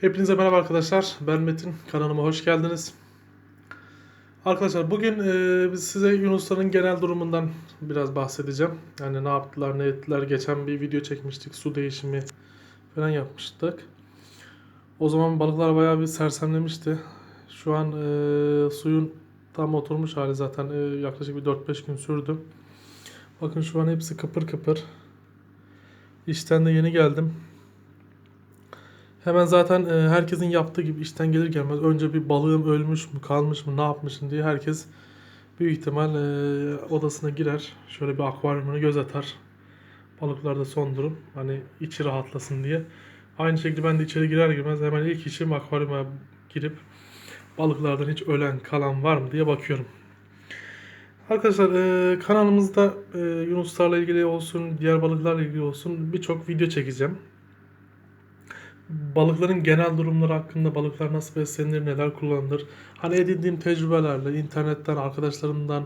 Hepinize merhaba arkadaşlar. Ben Metin. Kanalıma hoş geldiniz. Arkadaşlar bugün e, biz size Yunusların genel durumundan biraz bahsedeceğim. Yani ne yaptılar, ne ettiler. Geçen bir video çekmiştik. Su değişimi falan yapmıştık. O zaman balıklar bayağı bir sersemlemişti. Şu an e, suyun tam oturmuş hali zaten e, yaklaşık bir 4-5 gün sürdü. Bakın şu an hepsi kıpır kıpır. İşten de yeni geldim. Hemen zaten e, herkesin yaptığı gibi işten gelir gelmez önce bir balığım ölmüş mü kalmış mı ne yapmışım diye herkes büyük ihtimal e, odasına girer. Şöyle bir akvaryumuna göz atar. Balıklarda son durum. Hani içi rahatlasın diye. Aynı şekilde ben de içeri girer girmez hemen ilk işim akvaryuma girip balıklardan hiç ölen kalan var mı diye bakıyorum. Arkadaşlar e, kanalımızda yunuslarla ilgili olsun, diğer balıklarla ilgili olsun birçok video çekeceğim balıkların genel durumları hakkında balıklar nasıl beslenir, neler kullanılır. Hani edindiğim tecrübelerle, internetten, arkadaşlarımdan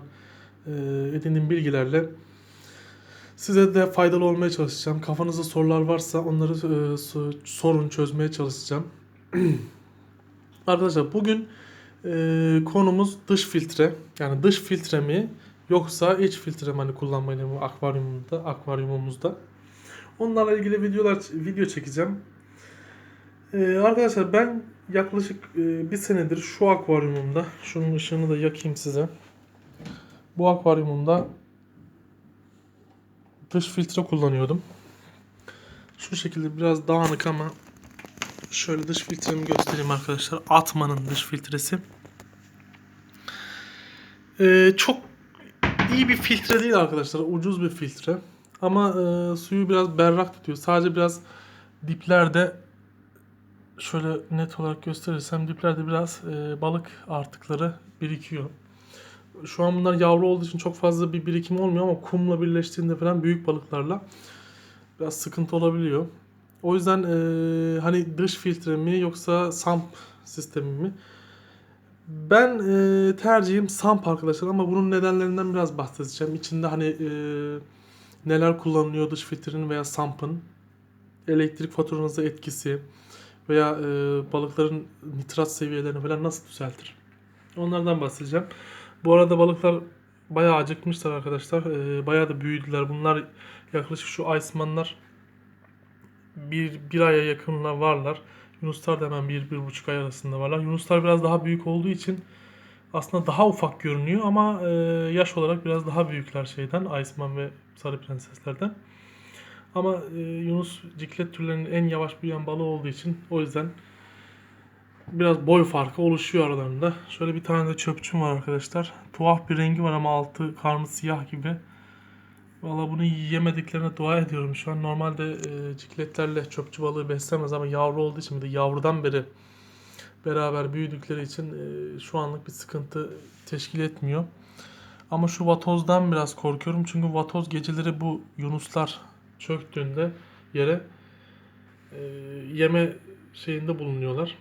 e, edindiğim bilgilerle size de faydalı olmaya çalışacağım. Kafanızda sorular varsa onları e, so- sorun çözmeye çalışacağım. Arkadaşlar bugün e, konumuz dış filtre. Yani dış filtre mi yoksa iç filtre mi hani kullanmayla mı akvaryumumuzda, akvaryumumuzda. Onlarla ilgili videolar video çekeceğim. Ee, arkadaşlar ben yaklaşık e, bir senedir şu akvaryumumda, şunun ışığını da yakayım size. Bu akvaryumumda dış filtre kullanıyordum. Şu şekilde biraz dağınık ama şöyle dış filtremi göstereyim arkadaşlar. Atman'ın dış filtresi. Ee, çok iyi bir filtre değil arkadaşlar. Ucuz bir filtre. Ama e, suyu biraz berrak tutuyor. Sadece biraz diplerde şöyle net olarak gösterirsem diplerde biraz e, balık artıkları birikiyor. Şu an bunlar yavru olduğu için çok fazla bir birikim olmuyor ama kumla birleştiğinde falan büyük balıklarla biraz sıkıntı olabiliyor. O yüzden e, hani dış filtre mi yoksa SAMP sistemi mi? Ben e, tercihim SAMP arkadaşlar ama bunun nedenlerinden biraz bahsedeceğim. İçinde hani e, neler kullanılıyor dış filtrenin veya SAMP'ın elektrik faturanıza etkisi, veya e, balıkların nitrat seviyelerini falan nasıl düzeltir? Onlardan bahsedeceğim. Bu arada balıklar bayağı acıkmışlar arkadaşlar. E, bayağı da büyüdüler. Bunlar yaklaşık şu Iceman'lar bir, bir aya yakınla varlar. Yunuslar da hemen bir, bir buçuk ay arasında varlar. Yunuslar biraz daha büyük olduğu için aslında daha ufak görünüyor ama e, yaş olarak biraz daha büyükler şeyden. Iceman ve Sarı Prenseslerden. Ama e, Yunus ciklet türlerinin en yavaş büyüyen balığı olduğu için o yüzden biraz boy farkı oluşuyor aralarında. Şöyle bir tane de çöpçüm var arkadaşlar. Tuhaf bir rengi var ama altı karnı siyah gibi. Valla bunu yemediklerine dua ediyorum. Şu an normalde e, cikletlerle çöpçü balığı beslemez ama yavru olduğu için bir de yavrudan beri beraber büyüdükleri için e, şu anlık bir sıkıntı teşkil etmiyor. Ama şu vatozdan biraz korkuyorum. Çünkü vatoz geceleri bu yunuslar çöktüğünde yere e, yeme şeyinde bulunuyorlar.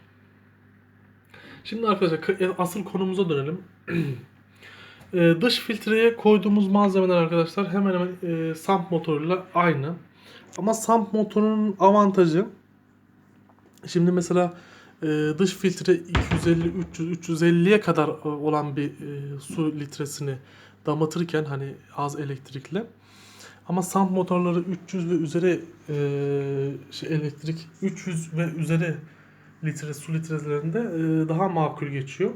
Şimdi arkadaşlar asıl konumuza dönelim. E, dış filtreye koyduğumuz malzemeler arkadaşlar hemen hemen e, SAMP motoruyla aynı. Ama SAMP motorunun avantajı şimdi mesela e, dış filtre 250 300 350'ye kadar e, olan bir e, su litresini damıtırken hani az elektrikle ama SAMP motorları 300 ve üzeri e, şey elektrik 300 ve üzeri litre su litrelerinde e, daha makul geçiyor.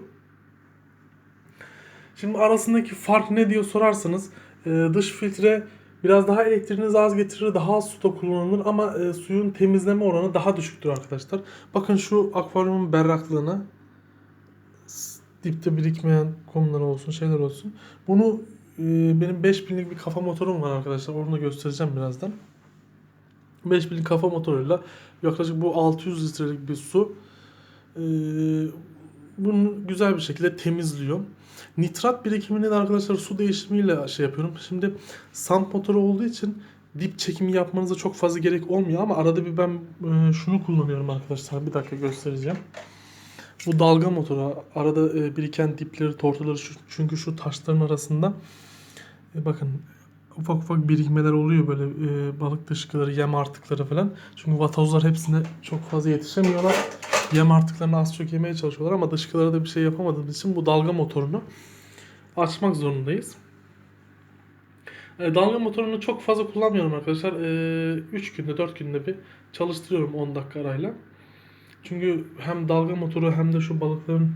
Şimdi arasındaki fark ne diyor sorarsanız e, dış filtre biraz daha elektriğinizi az getirir, daha az suda kullanılır ama e, suyun temizleme oranı daha düşüktür arkadaşlar. Bakın şu akvaryumun berraklığına dipte birikmeyen kumlar olsun, şeyler olsun. Bunu benim 5000'lik bir kafa motorum var arkadaşlar. Onu da göstereceğim birazdan. 5000'lik kafa motoruyla yaklaşık bu 600 litrelik bir su e, bunu güzel bir şekilde temizliyor. Nitrat birikimini de arkadaşlar su değişimiyle şey yapıyorum. Şimdi samp motoru olduğu için dip çekimi yapmanıza çok fazla gerek olmuyor ama arada bir ben e, şunu kullanıyorum arkadaşlar. Bir dakika göstereceğim. Bu dalga motoru arada e, biriken dipleri, tortuları çünkü şu taşların arasında e, bakın ufak ufak birikmeler oluyor böyle e, balık dışkıları, yem artıkları falan. Çünkü vatozlar hepsine çok fazla yetişemiyorlar. yem artıklarını az çok yemeye çalışıyorlar ama dışkılara da bir şey yapamadığımız için bu dalga motorunu açmak zorundayız. E, dalga motorunu çok fazla kullanmıyorum arkadaşlar. 3 günde 4 günde bir çalıştırıyorum 10 dakika arayla. Çünkü hem dalga motoru hem de şu balıkların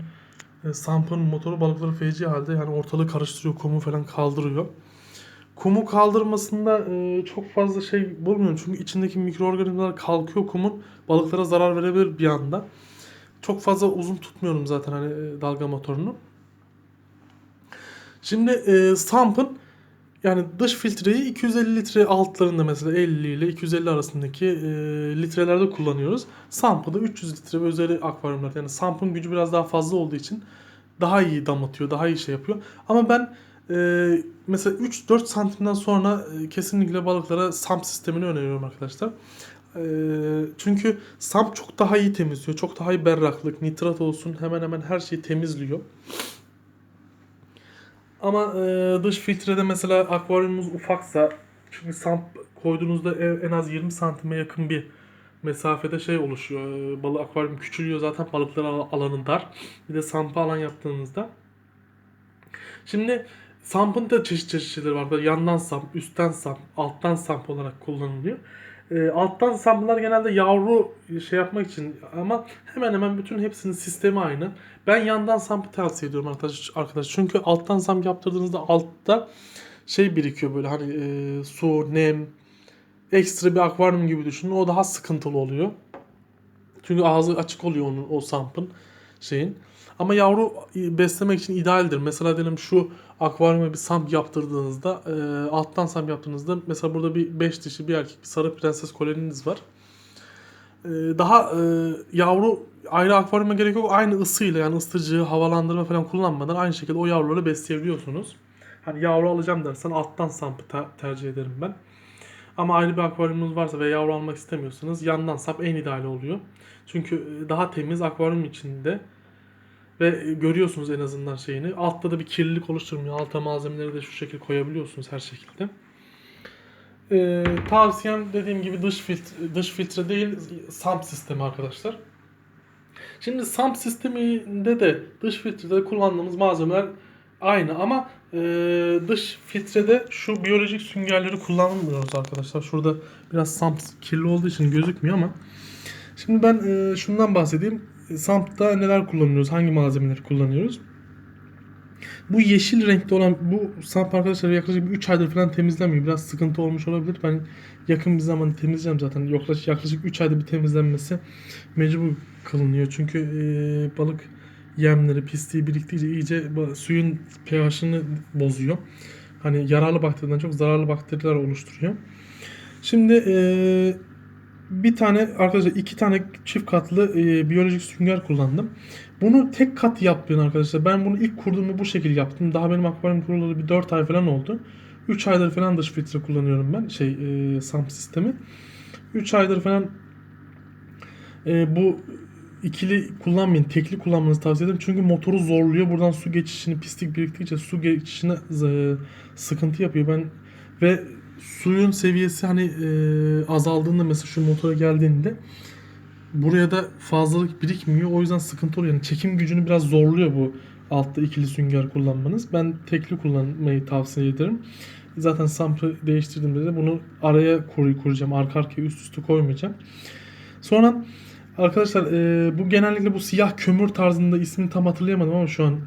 e, sampın motoru balıkları feci halde yani ortalığı karıştırıyor, kumu falan kaldırıyor. Kumu kaldırmasında e, çok fazla şey bulmuyorum çünkü içindeki mikroorganizmalar kalkıyor kumun balıklara zarar verebilir bir anda. Çok fazla uzun tutmuyorum zaten hani e, dalga motorunu. Şimdi e, Samp'ın yani dış filtreyi 250 litre altlarında mesela 50 ile 250 arasındaki e, litrelerde kullanıyoruz. Samp'ı da 300 litre ve üzeri akvaryumlar. Yani Samp'ın gücü biraz daha fazla olduğu için daha iyi damlatıyor, daha iyi şey yapıyor. Ama ben e, mesela 3-4 santimden sonra e, kesinlikle balıklara Samp sistemini öneriyorum arkadaşlar. E, çünkü Samp çok daha iyi temizliyor. Çok daha iyi berraklık, nitrat olsun hemen hemen her şeyi temizliyor. Ama e, dış filtrede mesela akvaryumunuz ufaksa çünkü samp koyduğunuzda e- en az 20 santime yakın bir mesafede şey oluşuyor. E, balık akvaryum küçülüyor zaten balıklar al- alanı dar. Bir de sampa alan yaptığınızda. Şimdi sampın da çeşit çeşit şeyleri var. Yandan samp, üstten samp, alttan samp olarak kullanılıyor. E, alttan samplar genelde yavru şey yapmak için ama hemen hemen bütün hepsinin sistemi aynı. Ben yandan sampı tavsiye ediyorum arkadaş, arkadaş. Çünkü alttan samp yaptırdığınızda altta şey birikiyor böyle hani e, su, nem, ekstra bir akvaryum gibi düşünün. O daha sıkıntılı oluyor. Çünkü ağzı açık oluyor onun o sampın şeyin. Ama yavru e, beslemek için idealdir. Mesela diyelim şu akvaryuma bir samp yaptırdığınızda, e, alttan samp yaptığınızda mesela burada bir 5 dişi bir erkek bir sarı prenses koloniniz var. E, daha e, yavru ayrı akvaryuma gerek yok. Aynı ısıyla yani ısıtıcı, havalandırma falan kullanmadan aynı şekilde o yavruları besleyebiliyorsunuz. Hani yavru alacağım dersen alttan sampı te- tercih ederim ben. Ama ayrı bir akvaryumunuz varsa ve yavru almak istemiyorsanız yandan sap en ideali oluyor. Çünkü e, daha temiz akvaryum içinde ve e, görüyorsunuz en azından şeyini. Altta da bir kirlilik oluşturmuyor. Alta malzemeleri de şu şekilde koyabiliyorsunuz her şekilde. Ee, tavsiyem dediğim gibi dış filtre, dış filtre değil SAMP sistemi arkadaşlar. Şimdi SAMP sisteminde de dış filtrede kullandığımız malzemeler aynı ama e, dış filtrede şu biyolojik süngerleri kullanmıyoruz arkadaşlar. Şurada biraz SAMP kirli olduğu için gözükmüyor ama şimdi ben e, şundan bahsedeyim. SAMP'ta neler kullanıyoruz? Hangi malzemeleri kullanıyoruz? Bu yeşil renkte olan bu samp arkadaşlar yaklaşık 3 aydır falan temizlenmiyor. Biraz sıkıntı olmuş olabilir. Ben yakın bir zaman temizleyeceğim zaten. Yaklaşık, yaklaşık 3 ayda bir temizlenmesi mecbur kılınıyor. Çünkü e, balık yemleri, pisliği biriktikçe iyice suyun pH'ını bozuyor. Hani yararlı bakteriden çok zararlı bakteriler oluşturuyor. Şimdi e, bir tane arkadaşlar iki tane çift katlı e, biyolojik sünger kullandım. Bunu tek kat yapmayın arkadaşlar. Ben bunu ilk kurduğumda bu şekilde yaptım. Daha benim akvaryum kurulalı bir 4 ay falan oldu. 3 aydır falan dış filtre kullanıyorum ben. Şey e, SAMP sistemi. 3 aydır falan e, bu ikili kullanmayın. Tekli kullanmanızı tavsiye ederim. Çünkü motoru zorluyor. Buradan su geçişini pislik biriktikçe su geçişine e, sıkıntı yapıyor. Ben ve suyun seviyesi hani e, azaldığında mesela şu motora geldiğinde buraya da fazlalık birikmiyor. O yüzden sıkıntı oluyor. Yani çekim gücünü biraz zorluyor bu altta ikili sünger kullanmanız. Ben tekli kullanmayı tavsiye ederim. Zaten sampı değiştirdiğimde de bunu araya kur kuracağım. Arka arkaya üst üste koymayacağım. Sonra arkadaşlar e, bu genellikle bu siyah kömür tarzında ismini tam hatırlayamadım ama şu an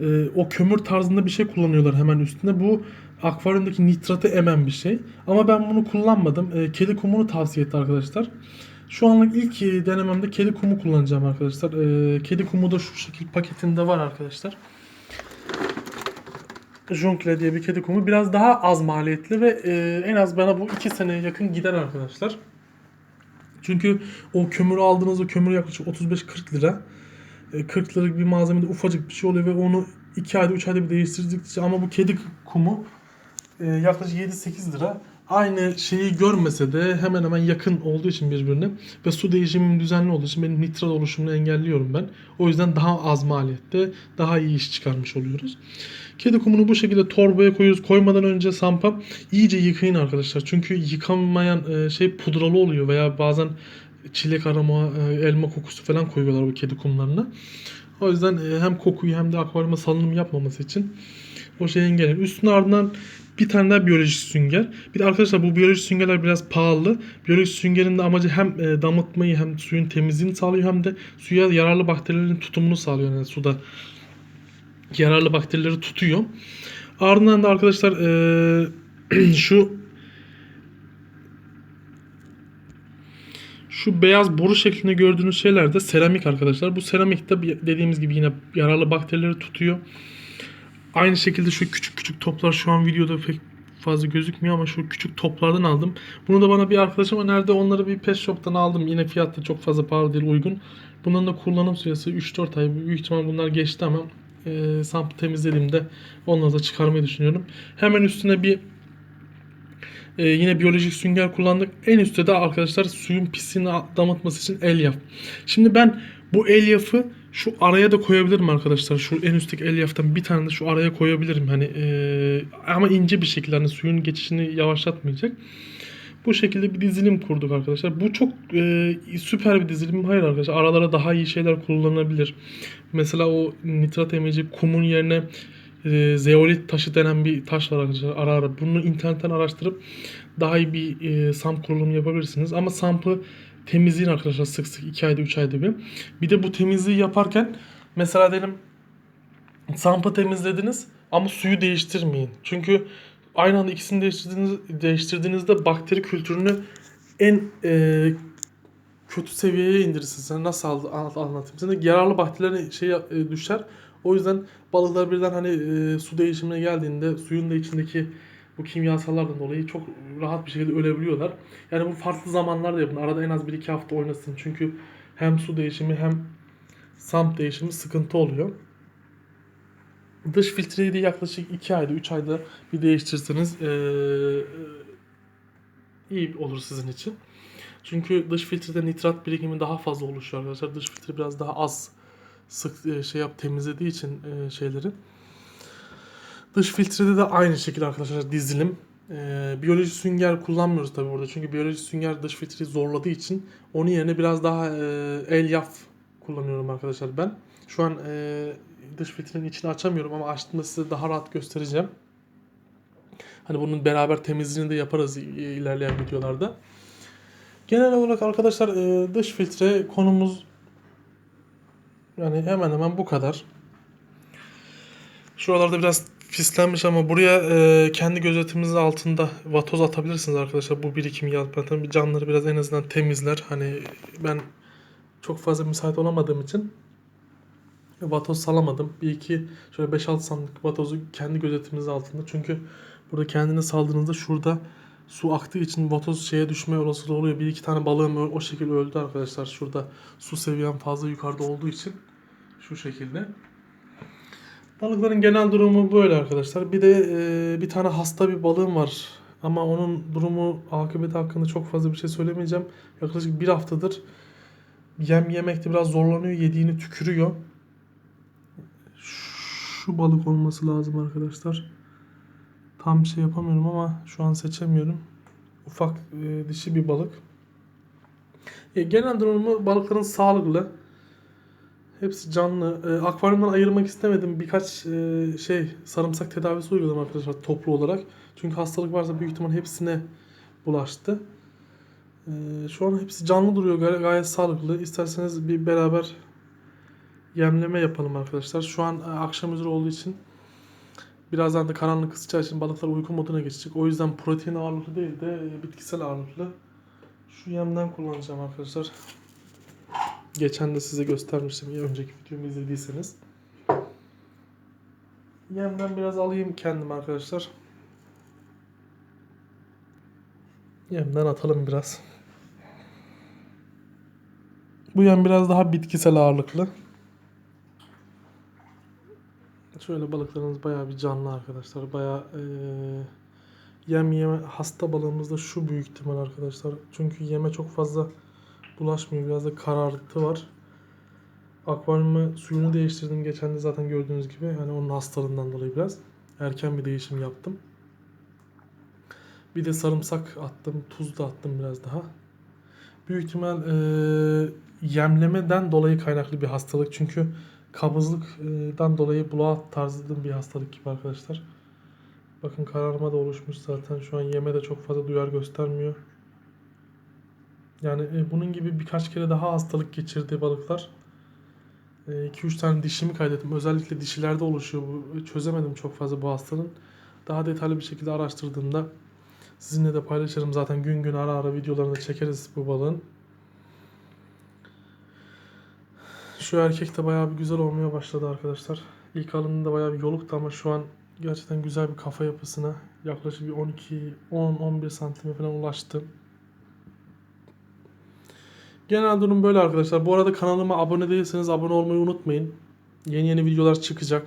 e, o kömür tarzında bir şey kullanıyorlar hemen üstünde. Bu akvaryumdaki nitratı emen bir şey. Ama ben bunu kullanmadım. E, kedi kumunu tavsiye etti arkadaşlar. Şu anlık ilk e, denememde kedi kumu kullanacağım arkadaşlar. E, kedi kumu da şu şekil paketinde var arkadaşlar. Jonkle diye bir kedi kumu. Biraz daha az maliyetli ve e, en az bana bu 2 seneye yakın gider arkadaşlar. Çünkü o kömürü aldığınız o kömür yaklaşık 35-40 lira. E, 40 liralık bir malzemede ufacık bir şey oluyor ve onu 2 ayda 3 ayda bir değiştirdikçe ama bu kedi kumu e, yaklaşık 7-8 lira. Aynı şeyi görmese de hemen hemen yakın olduğu için birbirine ve su değişimim düzenli olduğu için benim nitrat oluşumunu engelliyorum ben. O yüzden daha az maliyette daha iyi iş çıkarmış oluyoruz. Kedi kumunu bu şekilde torbaya koyuyoruz. Koymadan önce sampa iyice yıkayın arkadaşlar. Çünkü yıkanmayan e, şey pudralı oluyor veya bazen çilek aroma, e, elma kokusu falan koyuyorlar bu kedi kumlarına. O yüzden e, hem kokuyu hem de akvaryuma salınım yapmaması için o şeyi engeller. Üstüne ardından bir tane daha biyolojik sünger. Bir de arkadaşlar bu biyolojik süngerler biraz pahalı. Biyolojik süngerin de amacı hem e, damıtmayı hem suyun temizliğini sağlıyor hem de suya yararlı bakterilerin tutumunu sağlıyor. Yani suda yararlı bakterileri tutuyor. Ardından da arkadaşlar e, şu şu beyaz boru şeklinde gördüğünüz şeyler de seramik arkadaşlar. Bu seramik de dediğimiz gibi yine yararlı bakterileri tutuyor. Aynı şekilde şu küçük küçük toplar şu an videoda pek fazla gözükmüyor ama şu küçük toplardan aldım. Bunu da bana bir arkadaşım önerdi. Onları bir pet shop'tan aldım. Yine fiyatı çok fazla pahalı değil uygun. Bunların da kullanım süresi 3-4 ay. Büyük ihtimal bunlar geçti ama e, sample temizlediğimde onları da çıkarmayı düşünüyorum. Hemen üstüne bir e, yine biyolojik sünger kullandık. En üstte de arkadaşlar suyun pisliğini damıtması için elyaf. Şimdi ben bu elyafı şu araya da koyabilirim arkadaşlar. Şu en üstteki elyaftan bir tane de şu araya koyabilirim. Hani e, ama ince bir şekilde hani suyun geçişini yavaşlatmayacak. Bu şekilde bir dizilim kurduk arkadaşlar. Bu çok e, süper bir dizilim. Hayır arkadaşlar aralara daha iyi şeyler kullanılabilir. Mesela o nitrat emici kumun yerine e, zeolit taşı denen bir taş var arkadaşlar ara ara. Bunu internetten araştırıp daha iyi bir e, samp kurulumu yapabilirsiniz. Ama sampı temizleyin arkadaşlar sık sık 2 ayda 3 ayda bir. Bir de bu temizliği yaparken mesela diyelim sampı temizlediniz ama suyu değiştirmeyin. Çünkü aynı anda ikisini değiştirdiğiniz, değiştirdiğinizde bakteri kültürünü en e, kötü seviyeye indirirsiniz. Yani nasıl anlatayım? Sana yararlı bakterilerin şey e, düşer. O yüzden balıklar birden hani e, su değişimine geldiğinde suyun da içindeki bu kimyasallardan dolayı çok rahat bir şekilde ölebiliyorlar. Yani bu farklı zamanlarda yapın. Arada en az 1-2 hafta oynasın. Çünkü hem su değişimi hem samp değişimi sıkıntı oluyor. Dış filtreyi de yaklaşık 2 ayda 3 ayda bir değiştirseniz e, iyi olur sizin için. Çünkü dış filtrede nitrat birikimi daha fazla oluşuyor arkadaşlar. Dış filtre biraz daha az sık e, şey yap temizlediği için e, şeyleri. Dış filtrede de aynı şekilde arkadaşlar dizilim. E, biyoloji sünger kullanmıyoruz tabii burada. Çünkü biyoloji sünger dış filtreyi zorladığı için onun yerine biraz daha e, elyaf kullanıyorum arkadaşlar ben. Şu an e, dış filtrenin içini açamıyorum ama açtığımda size daha rahat göstereceğim. Hani bunun beraber temizliğini de yaparız ilerleyen videolarda. Genel olarak arkadaşlar e, dış filtre konumuz yani hemen hemen bu kadar. Şuralarda biraz pislenmiş ama buraya e, kendi gözetiminizin altında vatoz atabilirsiniz arkadaşlar. Bu birikimi yapmadan bir camları biraz en azından temizler. Hani ben çok fazla müsait olamadığım için vatoz salamadım. Bir iki şöyle 5-6 sandık vatozu kendi gözetiminizin altında. Çünkü burada kendini saldığınızda şurada su aktığı için vatoz şeye düşme olasılığı oluyor. Bir iki tane balığım o şekilde öldü arkadaşlar. Şurada su seviyem fazla yukarıda olduğu için şu şekilde. Balıkların genel durumu böyle arkadaşlar. Bir de e, bir tane hasta bir balığım var. Ama onun durumu akıbeti hakkında çok fazla bir şey söylemeyeceğim. Yaklaşık bir haftadır yem yemekte biraz zorlanıyor. Yediğini tükürüyor. Şu balık olması lazım arkadaşlar. Tam şey yapamıyorum ama şu an seçemiyorum. Ufak e, dişi bir balık. E, genel durumu balıkların sağlıklı. Hepsi canlı. E, akvaryumdan ayırmak istemedim. Birkaç e, şey sarımsak tedavisi uyguladım arkadaşlar toplu olarak. Çünkü hastalık varsa büyük ihtimal hepsine bulaştı. E, şu an hepsi canlı duruyor. Gay- gayet sağlıklı. İsterseniz bir beraber yemleme yapalım arkadaşlar. Şu an e, akşam üzeri olduğu için birazdan da karanlık kısacağı için balıklar uyku moduna geçecek. O yüzden protein ağırlıklı değil de bitkisel ağırlıklı. Şu yemden kullanacağım arkadaşlar. Geçen de size göstermiştim ya önceki videomu izlediyseniz. Yemden biraz alayım kendim arkadaşlar. Yemden atalım biraz. Bu yem biraz daha bitkisel ağırlıklı. Şöyle balıklarımız bayağı bir canlı arkadaşlar. Bayağı eee, yem yeme hasta balığımız da şu büyük ihtimal arkadaşlar. Çünkü yeme çok fazla bulaşmıyor. Biraz da karartı var. Akvaryumu suyunu değiştirdim. Geçen de zaten gördüğünüz gibi. Hani onun hastalığından dolayı biraz erken bir değişim yaptım. Bir de sarımsak attım. Tuz da attım biraz daha. Büyük ihtimal e, yemlemeden dolayı kaynaklı bir hastalık. Çünkü kabızlıktan dolayı bulağa tarzı bir hastalık gibi arkadaşlar. Bakın kararma da oluşmuş zaten. Şu an yeme de çok fazla duyar göstermiyor. Yani e, bunun gibi birkaç kere daha hastalık geçirdiği balıklar 2-3 tane dişimi kaydettim. Özellikle dişilerde oluşuyor bu. Çözemedim çok fazla bu hastalığın. Daha detaylı bir şekilde araştırdığımda sizinle de paylaşırım. Zaten gün gün ara ara videolarını çekeriz bu balığın. Şu erkek de bayağı bir güzel olmaya başladı arkadaşlar. İlk alımında bayağı bir yoluktu ama şu an gerçekten güzel bir kafa yapısına yaklaşık bir 12 10-11 santime falan ulaştı. Genel durum böyle arkadaşlar. Bu arada kanalıma abone değilseniz abone olmayı unutmayın. Yeni yeni videolar çıkacak.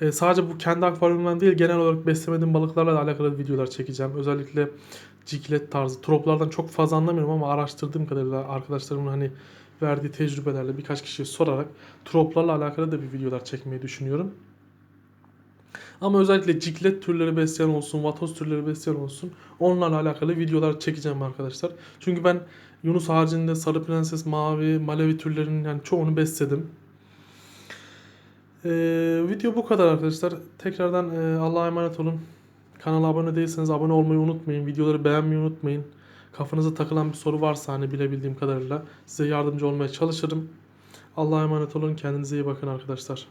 Ee, sadece bu kendi akvaryumumdan değil genel olarak beslemediğim balıklarla da alakalı videolar çekeceğim. Özellikle ciklet tarzı. Troplardan çok fazla anlamıyorum ama araştırdığım kadarıyla arkadaşlarımın hani verdiği tecrübelerle birkaç kişiye sorarak troplarla alakalı da bir videolar çekmeyi düşünüyorum. Ama özellikle ciklet türleri besleyen olsun, vatoz türleri besleyen olsun onlarla alakalı videolar çekeceğim arkadaşlar. Çünkü ben Yunus haricinde sarı prenses, mavi, malevi türlerinin yani çoğunu besledim. Ee, video bu kadar arkadaşlar. Tekrardan e, Allah'a emanet olun. Kanala abone değilseniz abone olmayı unutmayın. Videoları beğenmeyi unutmayın. Kafanıza takılan bir soru varsa hani bilebildiğim kadarıyla size yardımcı olmaya çalışırım. Allah'a emanet olun. Kendinize iyi bakın arkadaşlar.